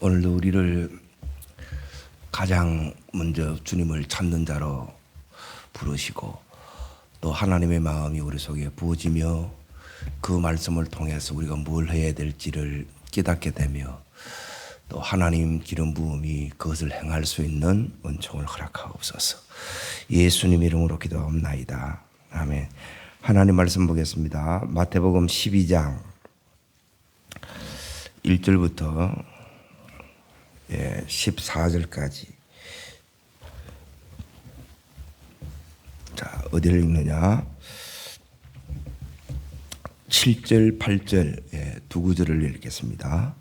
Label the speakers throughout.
Speaker 1: 오늘도 우리를 가장 먼저 주님을 찾는 자로 부르시고 또 하나님의 마음이 우리 속에 부어지며 그 말씀을 통해서 우리가 뭘 해야 될지를 깨닫게 되며 또 하나님 기름 부음이 그것을 행할 수 있는 은총을 허락하옵소서. 예수님 이름으로 기도합나이다. 아멘. 하나님 말씀 보겠습니다. 마태복음 12장 1절부터 예, 14절까지. 자, 어디를 읽느냐? 7절, 8절 예, 두 구절을 읽겠습니다.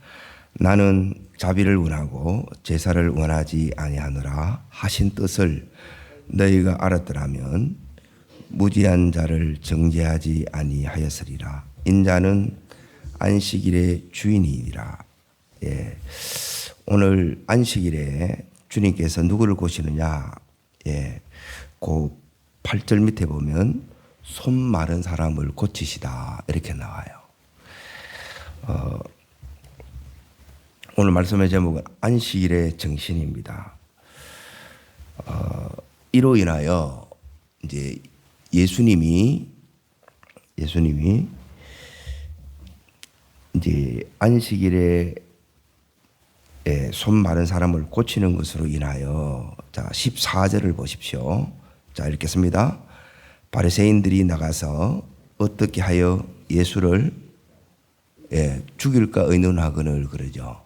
Speaker 1: 나는 자비를 원하고 제사를 원하지 아니하노라 하신 뜻을 너희가 알았더라면 무지한 자를 정죄하지 아니하였으리라. 인자는 안식일의 주인이니라. 예. 오늘 안식일에 주님께서 누구를 고시느냐? 예. 그 8절 밑에 보면 손 마른 사람을 고치시다. 이렇게 나와요. 어, 오늘 말씀의 제목은 안식일의 정신입니다. 어, 이로 인하여 이제 예수님이 예수님이 이제 안식일에 예, 손 마른 사람을 고치는 것으로 인하여 자 14절을 보십시오. 자 읽겠습니다. 바리새인들이 나가서 어떻게 하여 예수를 예, 죽일까 의논하거늘 그러죠.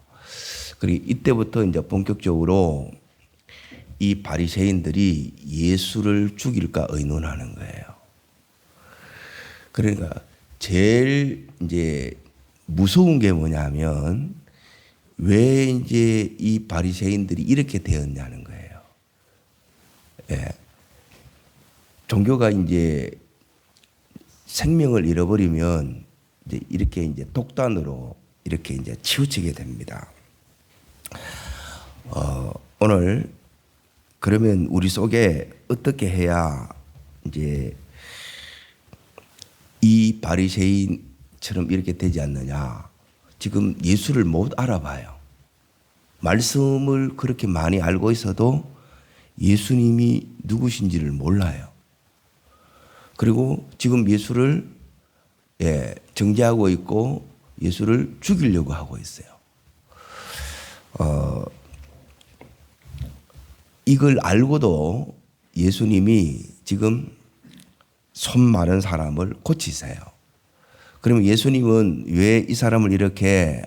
Speaker 1: 그리고 이때부터 이제 본격적으로 이 바리새인들이 예수를 죽일까 의논하는 거예요. 그러니까 제일 이제 무서운 게 뭐냐면 왜 이제 이 바리새인들이 이렇게 되었냐는 거예요. 예. 종교가 이제 생명을 잃어버리면 이제 이렇게 이제 독단으로 이렇게 이제 치우치게 됩니다. 어, 오늘 그러면 우리 속에 어떻게 해야 이제 이 바리새인처럼 이렇게 되지 않느냐? 지금 예수를 못 알아봐요. 말씀을 그렇게 많이 알고 있어도 예수님이 누구신지를 몰라요. 그리고 지금 예수를 예, 정죄하고 있고 예수를 죽이려고 하고 있어요. 어, 이걸 알고도 예수님이 지금 손 마른 사람을 고치세요. 그러면 예수님은 왜 이 사람을 이렇게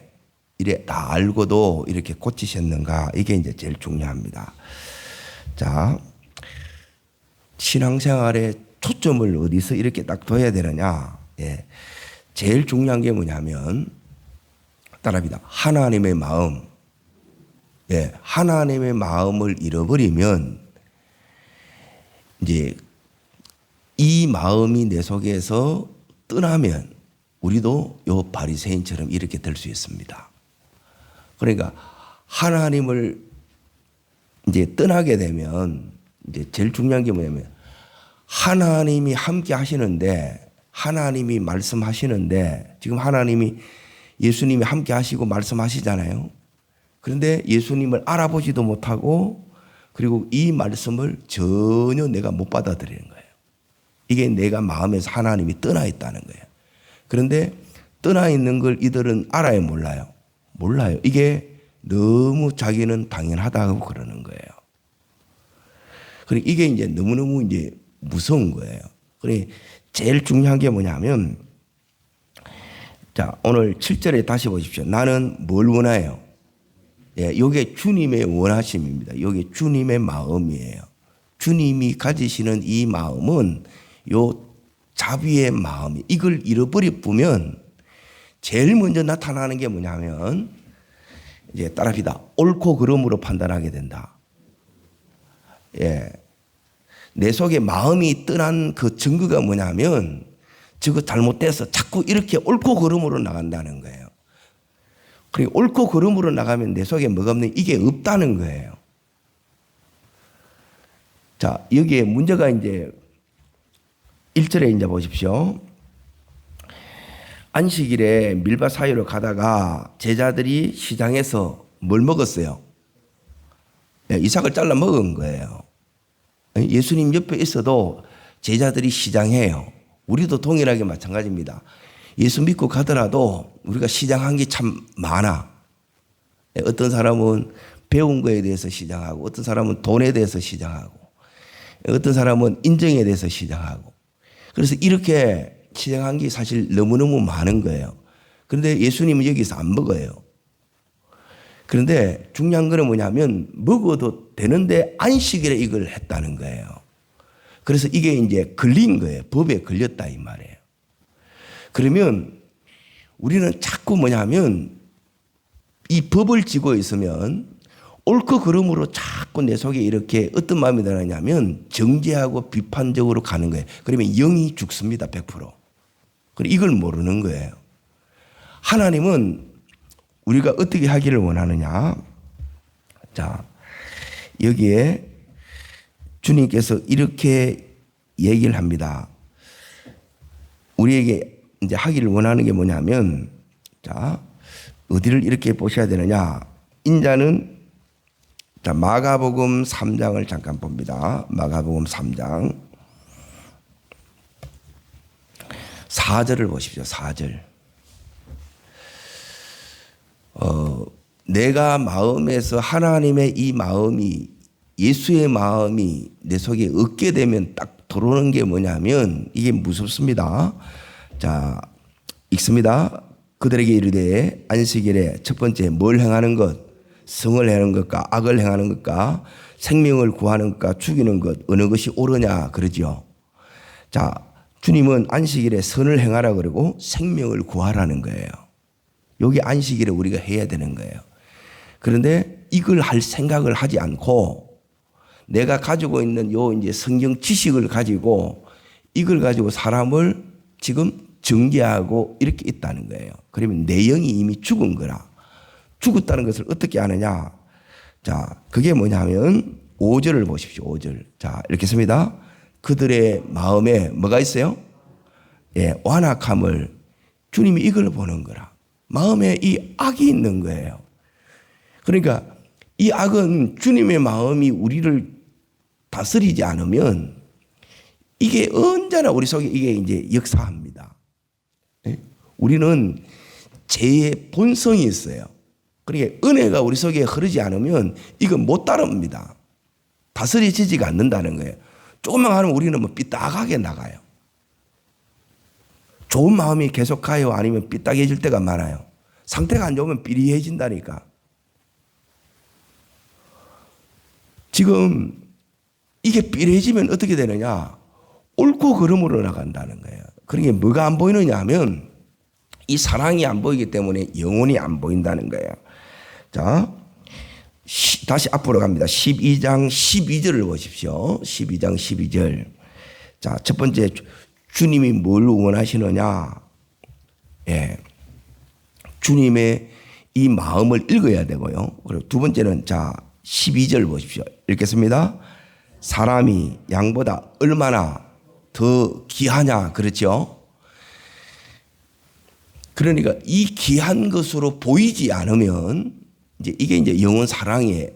Speaker 1: 이래 다 알고도 이렇게 고치셨는가? 이게 이제 제일 중요합니다. 자, 신앙생활의 초점을 어디서 이렇게 딱 둬야 되느냐? 예. 제일 중요한 게 뭐냐면 따라합니다. 하나님의 마음. 예, 하나님의 마음을 잃어버리면 이제 이 마음이 내 속에서 떠나면 우리도 요 바리새인처럼 이렇게 될 수 있습니다. 그러니까 하나님을 이제 떠나게 되면 이제 제일 중요한 게 뭐냐면 하나님이 함께 하시는데 하나님이 말씀하시는데 지금 하나님이 예수님이 함께 하시고 말씀하시잖아요. 그런데 예수님을 알아보지도 못하고 그리고 이 말씀을 전혀 내가 못 받아들이는 거예요. 이게 내가 마음에서 하나님이 떠나 있다는 거예요. 그런데 떠나 있는 걸 이들은 알아요, 몰라요? 몰라요. 이게 너무 자기는 당연하다고 그러는 거예요. 그리고 이게 이제 너무너무 이제 무서운 거예요. 그래 제일 중요한 게 뭐냐면 자, 오늘 7절에 다시 보십시오. 나는 뭘 원해요? 예, 요게 주님의 원하심입니다. 요게 주님의 마음이에요. 주님이 가지시는 이 마음은 요 자비의 마음, 이걸 잃어버리면 제일 먼저 나타나는 게 뭐냐면 이제 따라합니다. 옳고 그름으로 판단하게 된다. 예. 내 속에 마음이 떠난 그 증거가 뭐냐면 저거 잘못돼서 자꾸 이렇게 옳고 그름으로 나간다는 거예요. 그리고 옳고 그름으로 나가면 내 속에 뭐가 없는 이게 없다는 거예요. 자, 여기에 문제가 이제 1절에 이제 보십시오. 안식일에 밀밭 사이로 가다가 제자들이 시장에서 뭘 먹었어요? 예, 이삭을 잘라 먹은 거예요. 예, 예수님 옆에 있어도 제자들이 시장해요. 우리도 동일하게 마찬가지입니다. 예수 믿고 가더라도 우리가 시장한 게 참 많아. 예, 어떤 사람은 배운 거에 대해서 시장하고, 어떤 사람은 돈에 대해서 시장하고, 예, 어떤 사람은 인정에 대해서 시장하고. 그래서 이렇게 시장한 게 사실 너무너무 많은 거예요. 그런데 예수님은 여기서 안 먹어요. 그런데 중요한 거는 뭐냐면 먹어도 되는데 안식일에 이걸 했다는 거예요. 그래서 이게 이제 걸린 거예요. 법에 걸렸다 이 말이에요. 그러면 우리는 자꾸 뭐냐면 이 법을 지고 있으면 옳고 그름으로 자꾸 내 속에 이렇게 어떤 마음이 드느냐면 정죄하고 비판적으로 가는 거예요. 그러면 영이 죽습니다. 100%. 그리고 이걸 모르는 거예요. 하나님은 우리가 어떻게 하기를 원하느냐? 자, 여기에 주님께서 이렇게 얘기를 합니다. 우리에게 이제 하기를 원하는 게 뭐냐면, 자, 어디를 이렇게 보셔야 되느냐? 인자는 자, 마가복음 3장을 잠깐 봅니다. 마가복음 3장. 4절을 보십시오. 4절. 어, 내가 마음에서 하나님의 이 마음이 예수의 마음이 내 속에 얻게 되면 딱 들어오는 게 뭐냐면 이게 무섭습니다. 자, 읽습니다. 그들에게 이르되 안식일에 첫 번째 뭘 행하는 것, 성을 행하는 것과 악을 행하는 것과 생명을 구하는 것과 죽이는 것 어느 것이 옳으냐 그러죠. 자, 주님은 안식일에 선을 행하라 그러고 생명을 구하라는 거예요. 여기 안식일에 우리가 해야 되는 거예요. 그런데 이걸 할 생각을 하지 않고 내가 가지고 있는 요 이제 성경 지식을 가지고 이걸 가지고 사람을 지금 정죄하고 이렇게 있다는 거예요. 그러면 내 영이 이미 죽은 거라. 죽었다는 것을 어떻게 아느냐? 자, 그게 뭐냐면 5절을 보십시오. 5절. 자, 이렇게 씁니다. 그들의 마음에 뭐가 있어요? 예, 완악함을 주님이 이걸 보는 거라. 마음에 이 악이 있는 거예요. 그러니까 이 악은 주님의 마음이 우리를 다스리지 않으면 이게 언제나 우리 속에 이게 이제 역사합니다. 예? 우리는 죄의 본성이 있어요. 그러니까 은혜가 우리 속에 흐르지 않으면 이건 못 따릅니다. 다스려지지가 않는다는 거예요. 조금만 하면 우리는 뭐 삐딱하게 나가요. 좋은 마음이 계속 가요? 아니면 삐딱해질 때가 많아요? 상태가 안 좋으면 삐리해진다니까. 지금 이게 삐리해지면 어떻게 되느냐? 옳고 그름으로 나간다는 거예요. 그러게 뭐가 안 보이느냐 하면 이 사랑이 안 보이기 때문에 영혼이 안 보인다는 거예요. 자, 시, 다시 앞으로 갑니다. 12장 12절을 보십시오. 12장 12절. 자, 첫 번째 주님이 뭘 원하시느냐? 예. 주님의 이 마음을 읽어야 되고요. 그리고 두 번째는 자, 12절 보십시오. 읽겠습니다. 사람이 양보다 얼마나 더 귀하냐. 그렇죠? 그러니까 이 귀한 것으로 보이지 않으면 이제 이게 이제 영원 사랑의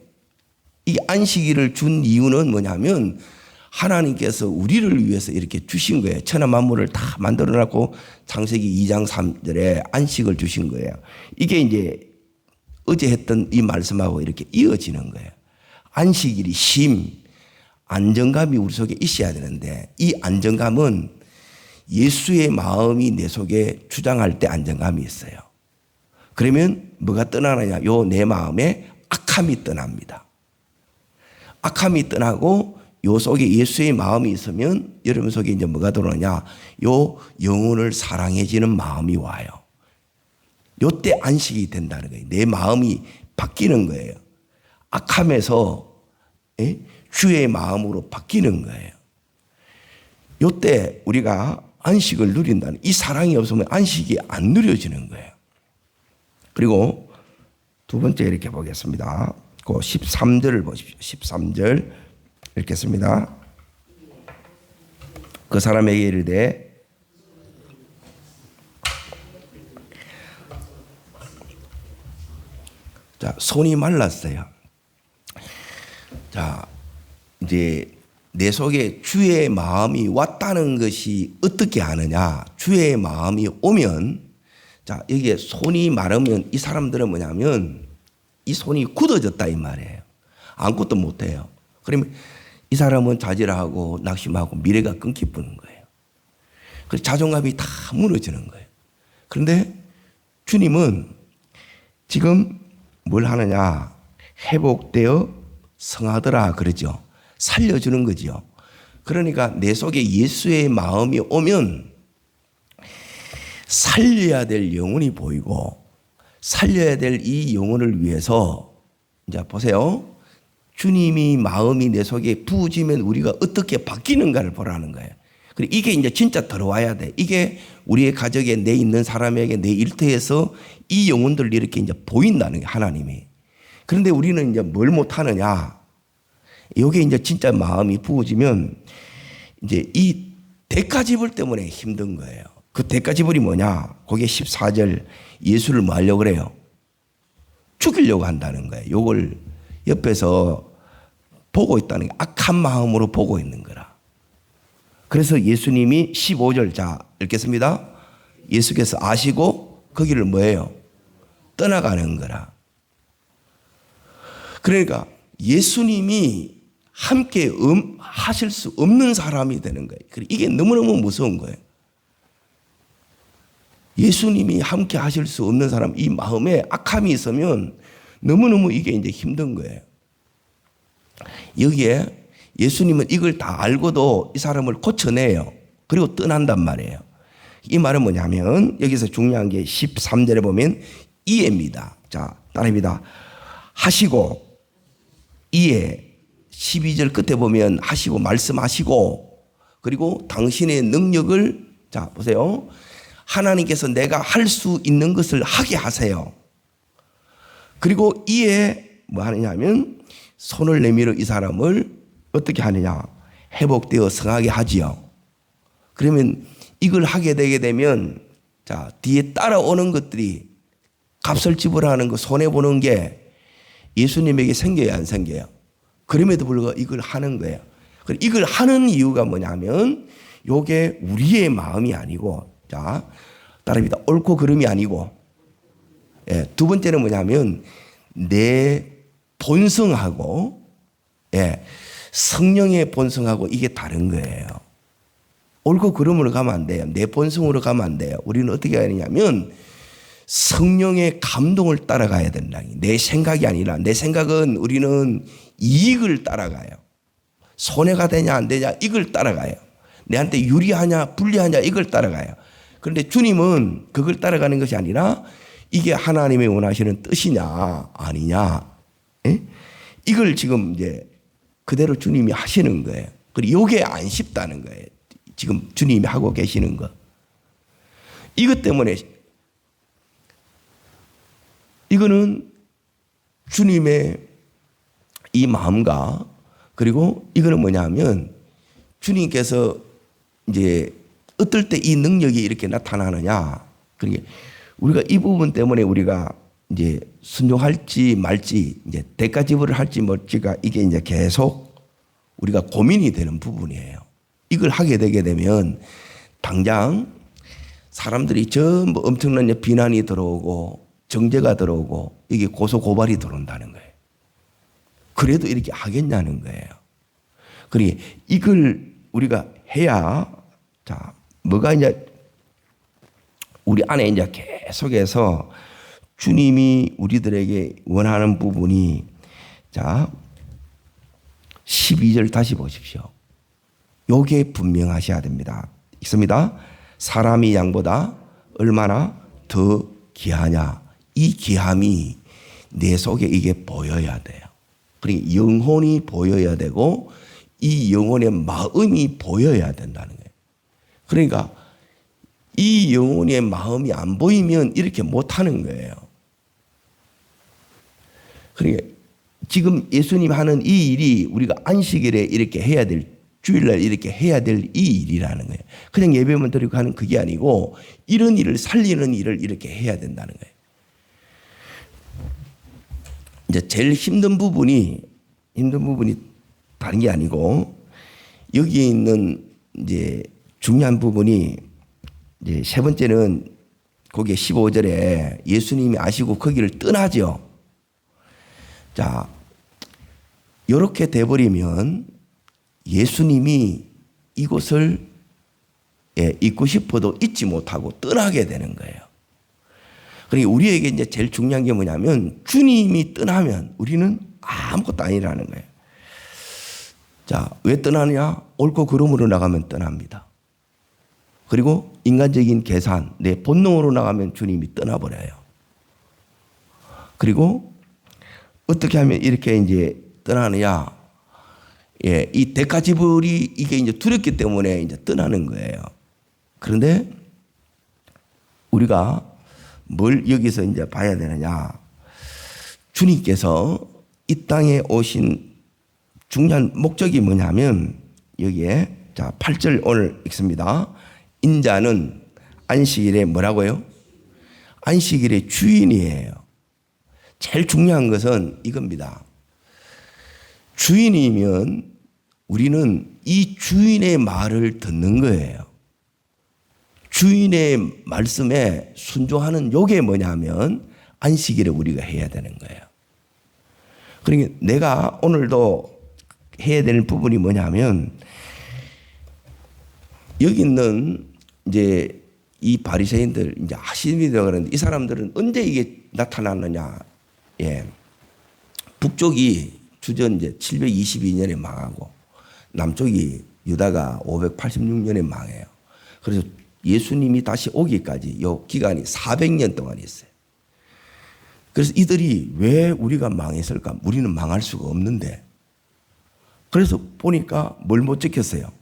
Speaker 1: 이 안식일을 준 이유는 뭐냐면 하나님께서 우리를 위해서 이렇게 주신 거예요. 천하 만물을 다 만들어 놨고 창세기 2장 3절에 안식을 주신 거예요. 이게 이제 어제 했던 이 말씀하고 이렇게 이어지는 거예요. 안식일이 심, 안정감이 우리 속에 있어야 되는데 이 안정감은 예수의 마음이 내 속에 주장할 때 안정감이 있어요. 그러면 뭐가 떠나느냐? 요 내 마음에 악함이 떠납니다. 악함이 떠나고 요 속에 예수의 마음이 있으면 여러분 속에 이제 뭐가 들어오냐? 요 영혼을 사랑해지는 마음이 와요. 요때 안식이 된다는 거예요. 내 마음이 바뀌는 거예요. 악함에서 예? 주의 마음으로 바뀌는 거예요. 요때 우리가 안식을 누린다는 이 사랑이 없으면 안식이 안 누려지는 거예요. 그리고 두 번째 이렇게 보겠습니다. 그 13절을 보십시오. 13절 읽겠습니다. 그 사람에게 이르되 자, 손이 말랐어요. 자, 이제 내 속에 주의 마음이 왔다는 것이 어떻게 아느냐? 주의 마음이 오면 자, 여기에 손이 마르면 이 사람들은 뭐냐면 이 손이 굳어졌다 이 말이에요. 아무것도 못 해요. 그러면 이 사람은 자질하고 낙심하고 미래가 끊기 뿌는 거예요. 그래서 자존감이 다 무너지는 거예요. 그런데 주님은 지금 뭘 하느냐? 회복되어 성하더라 그러죠. 살려주는 거죠. 그러니까 내 속에 예수의 마음이 오면 살려야 될 영혼이 보이고 살려야 될 이 영혼을 위해서 이제 보세요. 주님이 마음이 내 속에 부어지면 우리가 어떻게 바뀌는가를 보라는 거예요. 그리고 이게 이제 진짜 들어와야 돼. 이게 우리의 가족에 내 있는 사람에게 내 일터에서 이 영혼들 이렇게 이제 보인다는 게 하나님이. 그런데 우리는 이제 뭘 못하느냐. 요게 이제 진짜 마음이 부어지면 이제 이 대가지불 때문에 힘든 거예요. 그 대가 지불이 뭐냐? 거기에 14절 예수를 뭐 하려고 그래요? 죽이려고 한다는 거예요. 요걸 옆에서 보고 있다는 게 악한 마음으로 보고 있는 거라. 그래서 예수님이 15절 자 읽겠습니다. 예수께서 아시고 거기를 뭐예요? 떠나가는 거라. 그러니까 예수님이 함께 음, 하실 수 없는 사람이 되는 거예요. 이게 너무너무 무서운 거예요. 예수님이 함께 하실 수 없는 사람, 이 마음에 악함이 있으면 너무너무 이게 이제 힘든 거예요. 여기에 예수님은 이걸 다 알고도 이 사람을 고쳐내요. 그리고 떠난단 말이에요. 이 말은 뭐냐면 여기서 중요한 게 13절에 보면 이해입니다. 자, 따라합니다. 하시고 이해 12절 끝에 보면 하시고 말씀하시고 그리고 당신의 능력을 자 보세요. 하나님께서 내가 할 수 있는 것을 하게 하세요. 그리고 이에 뭐 하느냐면 손을 내밀어 이 사람을 어떻게 하느냐 회복되어 성하게 하지요. 그러면 이걸 하게 되게 되면 자 뒤에 따라오는 것들이 값을 지불하는 거 손해 보는 게 예수님에게 생겨야 안 생겨요. 그럼에도 불구하고 이걸 하는 거예요. 이걸 하는 이유가 뭐냐면 요게 우리의 마음이 아니고 자 따릅니다. 옳고 그름이 아니고 예, 두 번째는 뭐냐면 내 본성하고 예, 성령의 본성하고 이게 다른 거예요. 옳고 그름으로 가면 안 돼요. 내 본성으로 가면 안 돼요. 우리는 어떻게 해야 되냐면 성령의 감동을 따라가야 된다. 내 생각이 아니라 내 생각은 우리는 이익을 따라가요. 손해가 되냐 안 되냐 이걸 따라가요. 내한테 유리하냐 불리하냐 이걸 따라가요. 그런데 주님은 그걸 따라가는 것이 아니라 이게 하나님의 원하시는 뜻이냐 아니냐 에? 이걸 지금 이제 그대로 주님이 하시는 거예요. 그리고 이게 안 쉽다는 거예요. 지금 주님이 하고 계시는 거. 이것 때문에 이거는 주님의 이 마음과 그리고 이거는 뭐냐면 주님께서 이제 어떨 때 이 능력이 이렇게 나타나느냐. 그러니까 우리가 이 부분 때문에 우리가 이제 순종할지 말지 이제 대가 지불을 할지 뭘지가 이게 이제 계속 우리가 고민이 되는 부분이에요. 이걸 하게 되게 되면 당장 사람들이 전부 엄청난 비난이 들어오고 정죄가 들어오고 이게 고소 고발이 들어온다는 거예요. 그래도 이렇게 하겠냐는 거예요. 그러니 이걸 우리가 해야 자 뭐가 이제 우리 안에 이제 계속해서 주님이 우리들에게 원하는 부분이 자 12절 다시 보십시오. 요게 분명하셔야 됩니다. 있습니다. 사람이 양보다 얼마나 더 귀하냐. 이 귀함이 내 속에 이게 보여야 돼요. 그러니까 영혼이 보여야 되고 이 영혼의 마음이 보여야 된다는. 그러니까 이 영혼의 마음이 안 보이면 이렇게 못 하는 거예요. 그러니까 지금 예수님 하는 이 일이 우리가 안식일에 이렇게 해야 될 주일날 이렇게 해야 될 이 일이라는 거예요. 그냥 예배만 드리고 하는 그게 아니고 이런 일을 살리는 일을 이렇게 해야 된다는 거예요. 이제 제일 힘든 부분이 힘든 부분이 다른 게 아니고 여기에 있는 이제 중요한 부분이 이제 세 번째는 거기에 15절에 예수님이 아시고 거기를 떠나죠. 자, 이렇게 돼버리면 예수님이 이곳을 예, 잊고 싶어도 잊지 못하고 떠나게 되는 거예요. 그러니까 우리에게 이제 제일 중요한 게 뭐냐면 주님이 떠나면 우리는 아무것도 아니라는 거예요. 자, 왜 떠나느냐? 옳고 그름으로 나가면 떠납니다. 그리고 인간적인 계산, 내 본능으로 나가면 주님이 떠나버려요. 그리고 어떻게 하면 이렇게 이제 떠나느냐? 예, 이 대가 지불이 이게 이제 두렵기 때문에 이제 떠나는 거예요. 그런데 우리가 뭘 여기서 이제 봐야 되느냐? 주님께서 이 땅에 오신 중요한 목적이 뭐냐면 여기에 자 8절 오늘 읽습니다. 인자는 안식일에 뭐라고요? 안식일의 주인이에요. 제일 중요한 것은 이겁니다. 주인이면 우리는 이 주인의 말을 듣는 거예요. 주인의 말씀에 순종하는 요게 뭐냐면 안식일에 우리가 해야 되는 거예요. 그러니까 내가 오늘도 해야 될 부분이 뭐냐면 여기 있는 이제 이 바리새인들 이제 하시미라 그러는데 이 사람들은 언제 이게 나타났느냐? 예. 북쪽이 주전 이제 722년에 망하고 남쪽이 유다가 586년에 망해요. 그래서 예수님이 다시 오기까지 요 기간이 400년 동안 있어요. 그래서 이들이 왜 우리가 망했을까? 우리는 망할 수가 없는데. 그래서 보니까 뭘 못 지켰어요?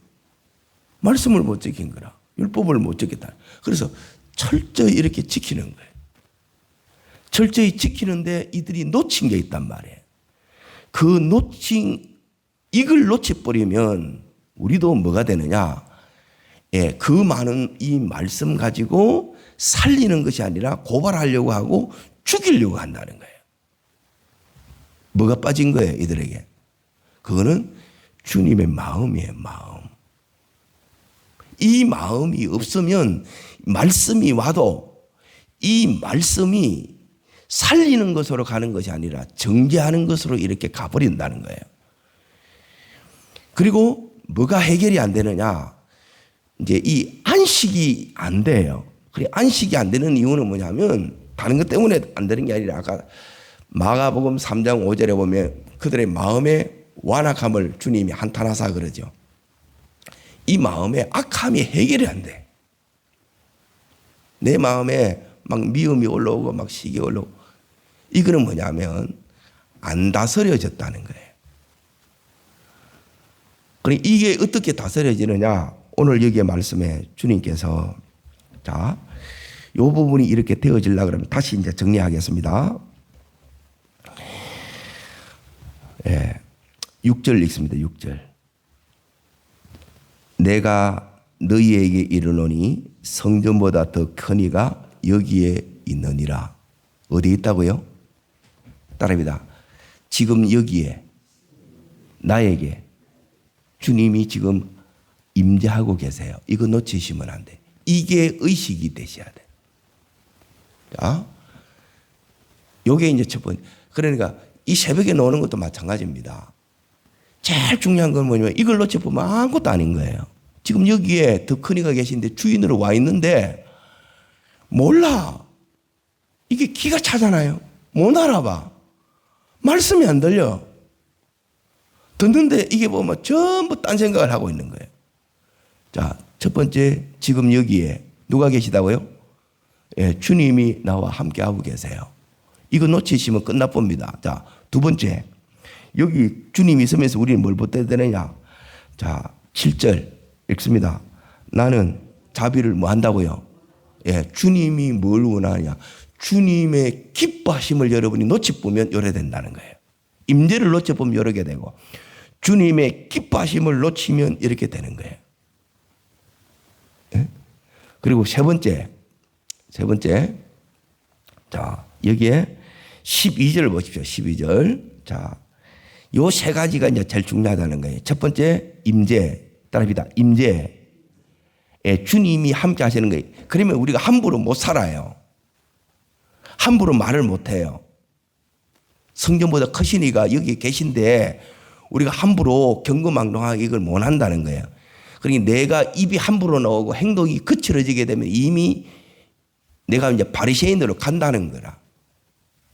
Speaker 1: 말씀을 못 지킨 거라. 율법을 못 지켰다. 그래서 철저히 이렇게 지키는 거예요. 철저히 지키는데 이들이 놓친 게 있단 말이에요. 그 놓친 이걸 놓쳐버리면 우리도 뭐가 되느냐? 예, 그 많은 이 말씀 가지고 살리는 것이 아니라 고발하려고 하고 죽이려고 한다는 거예요. 뭐가 빠진 거예요, 이들에게? 그거는 주님의 마음이에요, 마음. 이 마음이 없으면 말씀이 와도 이 말씀이 살리는 것으로 가는 것이 아니라 정죄하는 것으로 이렇게 가버린다는 거예요. 그리고 뭐가 해결이 안 되느냐? 이제 이 안식이 안 돼요. 그래 안식이 안 되는 이유는 뭐냐면 다른 것 때문에 안 되는 게 아니라 아까 마가복음 3장 5절에 보면 그들의 마음의 완악함을 주님이 한탄하사 그러죠. 이 마음의 악함이 해결이 안 돼. 내 마음에 막 미움이 올라오고 막 시기 올라오고 이거는 뭐냐면 안 다스려졌다는 거예요. 그럼 이게 어떻게 다스려지느냐? 오늘 여기에 말씀에 주님께서 자, 요 부분이 이렇게 되어질라 그러면 다시 이제 정리하겠습니다. 예. 6절 읽습니다. 6절. 내가 너희에게 이르노니 성전보다 더 큰 이가 여기에 있느니라. 어디 있다고요? 따라합니다. 지금 여기에 나에게 주님이 지금 임재하고 계세요. 이거 놓치시면 안 돼. 이게 의식이 되셔야 돼. 자, 요게 이제 첫 번째. 그러니까 이 새벽에 노는 것도 마찬가지입니다. 제일 중요한 건 뭐냐면 이걸 놓쳐보면 아무것도 아닌 거예요. 지금 여기에 더 큰이가 계신데 주인으로 와 있는데 몰라. 이게 기가 차잖아요. 못 알아봐. 말씀이 안 들려. 듣는데 이게 보면 전부 딴 생각을 하고 있는 거예요. 자, 첫 번째, 지금 여기에 누가 계시다고요? 예, 주님이 나와 함께하고 계세요. 이거 놓치시면 끝나봅니다. 자, 두 번째, 여기 주님이 있으면서 우리는 뭘 못해야 되느냐? 자, 7절 읽습니다. 나는 자비를 뭐 한다고요? 예, 주님이 뭘 원하냐? 주님의 기뻐하심을 여러분이 놓쳐보면 요래 된다는 거예요. 임재를 놓쳐보면 요렇게 되고, 주님의 기뻐하심을 놓치면 이렇게 되는 거예요. 예? 그리고 세 번째, 세 번째, 자, 여기에 12절 보십시오. 12절. 자, 요 세 가지가 이제 제일 중요하다는 거예요. 첫 번째, 임재. 따라합니다. 임재. 예, 주님이 함께 하시는 거예요. 그러면 우리가 함부로 못 살아요. 함부로 말을 못 해요. 성전보다 크신 이가 여기 계신데 우리가 함부로 경거망동하게 이걸 못 한다는 거예요. 그러니까 내가 입이 함부로 나오고 행동이 거칠어지게 되면 이미 내가 이제 바리새인으로 간다는 거라.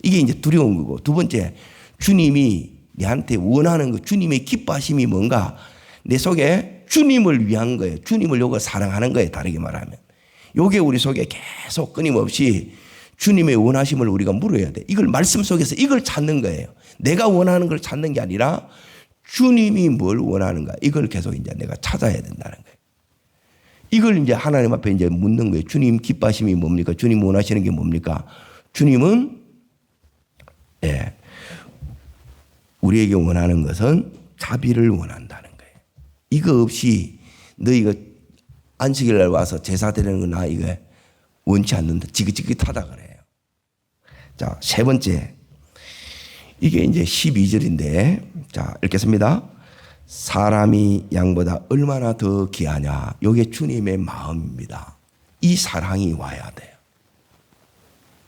Speaker 1: 이게 이제 두려운 거고 두 번째 주님이 내한테 원하는 거 주님의 기뻐하심이 뭔가 내 속에 주님을 위한 거예요. 주님을 요거 사랑하는 거예요. 다르게 말하면. 요게 우리 속에 계속 끊임없이 주님의 원하심을 우리가 물어야 돼. 이걸 말씀 속에서 이걸 찾는 거예요. 내가 원하는 걸 찾는 게 아니라 주님이 뭘 원하는가. 이걸 계속 이제 내가 찾아야 된다는 거예요. 이걸 이제 하나님 앞에 이제 묻는 거예요. 주님 기뻐하심이 뭡니까? 주님 원하시는 게 뭡니까? 주님은 예. 우리에게 원하는 것은 자비를 거예요. 이거 없이 너희가 안식일 날 와서 제사 드리는 거나 이거 원치 않는다. 지긋지긋하다 그래요. 자, 세 번째. 이게 이제 12절인데 자, 읽겠습니다. 사람이 양보다 얼마나 더 귀하냐. 이게 주님의 마음입니다. 이 사랑이 와야 돼요.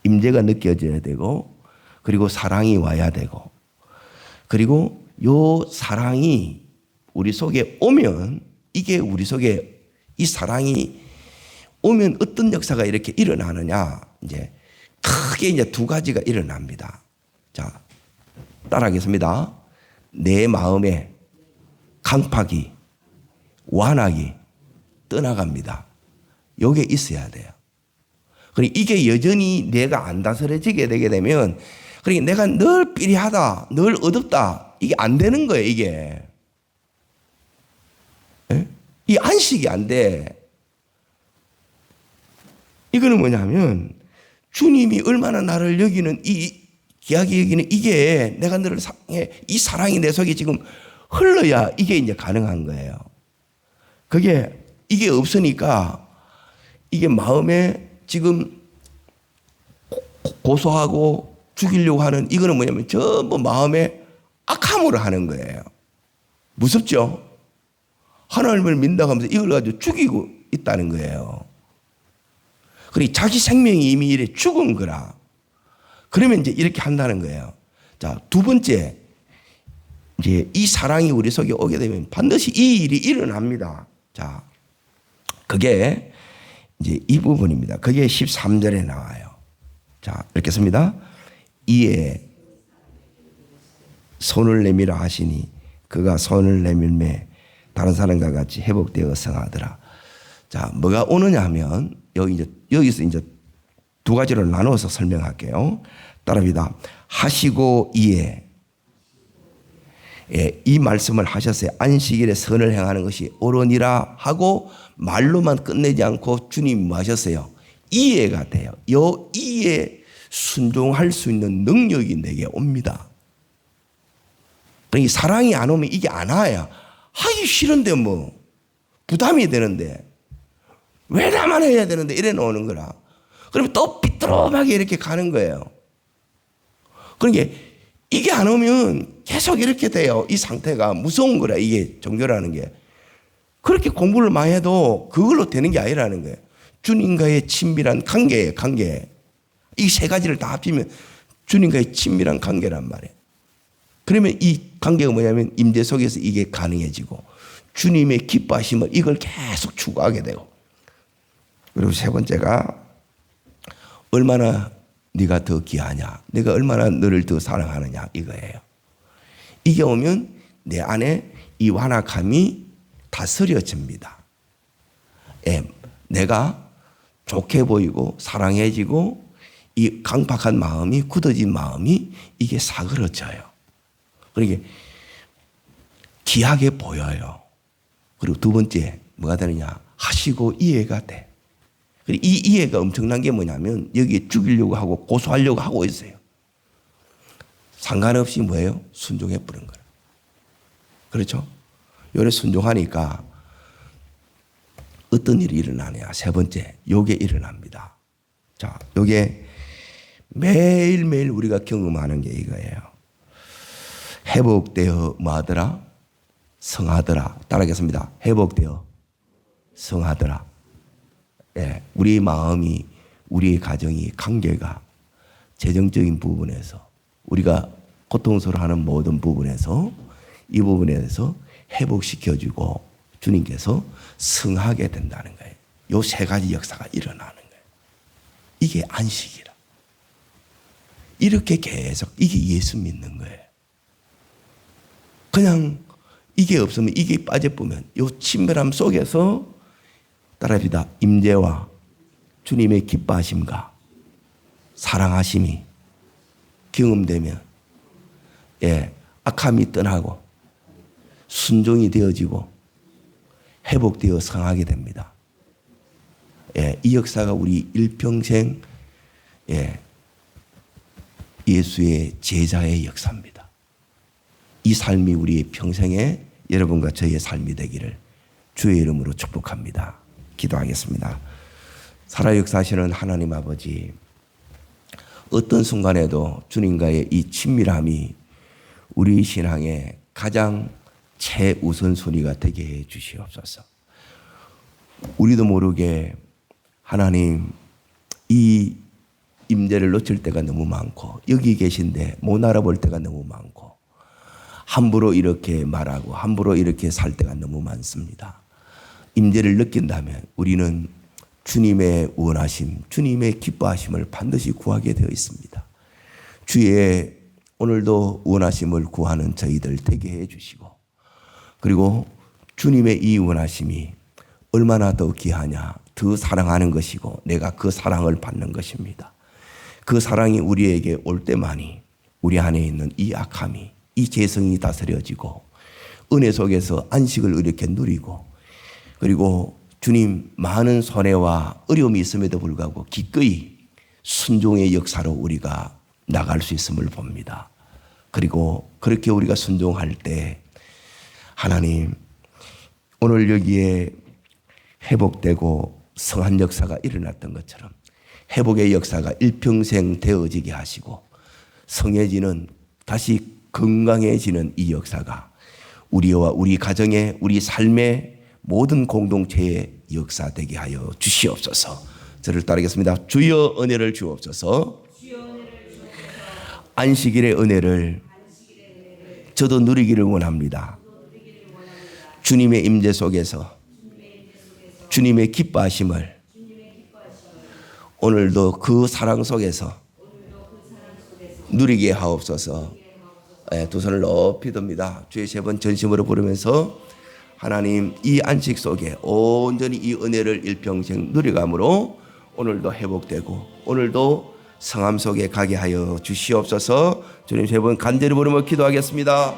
Speaker 1: 임재가 느껴져야 되고 그리고 사랑이 와야 되고 그리고 요 사랑이 우리 속에 오면 이게 우리 속에 이 사랑이 오면 어떤 역사가 이렇게 일어나느냐 이제 크게 이제 두 가지가 일어납니다. 자 따라하겠습니다. 내 마음에 강팍이 완악이 떠나갑니다. 요게 있어야 돼요. 그리고 이게 여전히 내가 안 다스려지게 되게 되면 그러니까 내가 늘 삐리하다, 늘 어둡다. 이게 안 되는 거예요, 이게. 예? 이 안식이 안 돼. 이거는 뭐냐면 주님이 얼마나 나를 여기는 이 귀하게 여기는 이게 내가 너를 사랑해 이 사랑이 내 속에 지금 흘러야 이게 이제 가능한 거예요. 그게 이게 없으니까 이게 마음에 지금 고소하고 죽이려고 하는 이거는 뭐냐면 전부 마음에 악함으로 하는 거예요. 무섭죠? 하나님을 믿는다고 하면서 이걸 가지고 죽이고 있다는 거예요. 그리고 자기 생명이 이미 이래 죽은 거라. 그러면 이제 이렇게 한다는 거예요. 자, 두 번째. 이제 이 사랑이 우리 속에 오게 되면 반드시 이 일이 일어납니다. 자, 그게 이제 이 부분입니다. 그게 13절에 나와요. 자, 읽겠습니다. 이에 손을 내밀어 하시니 그가 손을 내밀매 다른 사람과 같이 회복되어 성하더라. 자, 뭐가 오느냐 하면 여기 이제 여기서 이제 두 가지로 나누어서 설명할게요. 따라합니다. 하시고 이에 예, 이 말씀을 하셨어요. 안식일에 선을 행하는 것이 옳으니라 하고 말로만 끝내지 않고 주님 뭐 하셨어요? 이해가 돼요. 요 이해 순종할 수 있는 능력이 내게 옵니다. 그러니까 사랑이 안 오면 이게 안 와요. 하기 싫은데 뭐 부담이 되는데 왜 나만 해야 되는데 이래 놓는 거라. 그러면 또 삐뚤어하게 이렇게 가는 거예요. 그러니까 이게 안 오면 계속 이렇게 돼요. 이 상태가 무서운 거라 이게 종교라는 게. 그렇게 공부를 많이 해도 그걸로 되는 게 아니라는 거예요. 주님과의 친밀한 관계예요, 관계. 이 세 가지를 다 합치면 주님과의 친밀한 관계란 말이에요. 그러면 이 관계가 뭐냐면 임재 속에서 이게 가능해지고 주님의 기뻐하심을 이걸 계속 추구하게 되고 그리고 세 번째가 얼마나 네가 더 귀하냐, 내가 얼마나 너를 더 사랑하느냐 이거예요. 이게 오면 내 안에 이 완악함이 다스려집니다. 예, 내가 좋게 보이고 사랑해지고 이 강팍한 마음이 굳어진 마음이 이게 사그러져요. 그러게 귀하게 보여요. 그리고 두 번째 뭐가 되느냐 하시고 이해가 돼. 그리고 이 이해가 엄청난 게 뭐냐면 여기에 죽이려고 하고 고소하려고 하고 있어요. 상관없이 뭐예요? 순종해 버린 거예요. 그렇죠? 요래 순종하니까 어떤 일이 일어나냐. 세 번째, 요게 일어납니다. 자, 요게 매일매일 우리가 경험하는 게 이거예요. 회복되어 뭐하더라? 성하더라. 따라하겠습니다. 회복되어 성하더라. 예, 우리 마음이 우리의 가정이 관계가 재정적인 부분에서 우리가 고통스러워하는 모든 부분에서 이 부분에서 회복시켜주고 주님께서 성하게 된다는 거예요. 요 세 가지 역사가 일어나는 거예요. 이게 안식이라. 이렇게 계속 이게 예수 믿는 거예요. 그냥 이게 없으면 이게 빠져보면 요 친밀함 속에서 따라합니다. 임재와 주님의 기뻐하심과 사랑하심이 경험되면 예, 악함이 떠나고 순종이 되어지고 회복되어 성하게 됩니다. 예, 이 역사가 우리 일평생 예, 예수의 제자의 역사입니다. 이 삶이 우리의 평생에 여러분과 저희의 삶이 되기를 주의 이름으로 축복합니다. 기도하겠습니다. 살아 역사하시는 하나님 아버지, 어떤 순간에도 주님과의 이 친밀함이 우리 신앙의 가장 최우선순위가 되게 해 주시옵소서. 우리도 모르게 하나님 이 임재를 놓칠 때가 너무 많고 여기 계신데 못 알아볼 때가 너무 많고 함부로 이렇게 말하고 함부로 이렇게 살 때가 너무 많습니다. 임재를 느낀다면 우리는 주님의 원하심, 주님의 기뻐하심을 반드시 구하게 되어 있습니다. 주의 오늘도 원하심을 구하는 저희들 되게 해 주시고 그리고 주님의 이 원하심이 얼마나 더 귀하냐 더 사랑하는 것이고 내가 그 사랑을 받는 것입니다. 그 사랑이 우리에게 올 때만이 우리 안에 있는 이 악함이 이 재성이 다스려지고 은혜 속에서 안식을 이렇게 누리고 그리고 주님 많은 손해와 어려움이 있음에도 불구하고 기꺼이 순종의 역사로 우리가 나갈 수 있음을 봅니다. 그리고 그렇게 우리가 순종할 때 하나님 오늘 여기에 회복되고 성한 역사가 일어났던 것처럼 회복의 역사가 일평생 되어지게 하시고 성해지는 다시 건강해지는 이 역사가 우리와 우리 가정의 우리 삶의 모든 공동체의 역사 되게 하여 주시옵소서. 저를 따르겠습니다. 주여 은혜를 주옵소서. 안식일의 은혜를 저도 누리기를 원합니다. 주님의 임재 속에서 주님의 기뻐하심을 오늘도 그 사랑 속에서 누리게 하옵소서. 예, 두 손을 높이 듭니다. 주의 세 번 전심으로 부르면서 하나님 이 안식 속에 온전히 이 은혜를 일평생 누려감으로 오늘도 회복되고 오늘도 성함 속에 가게 하여 주시옵소서. 주님 세 번 간절히 부르며 기도하겠습니다.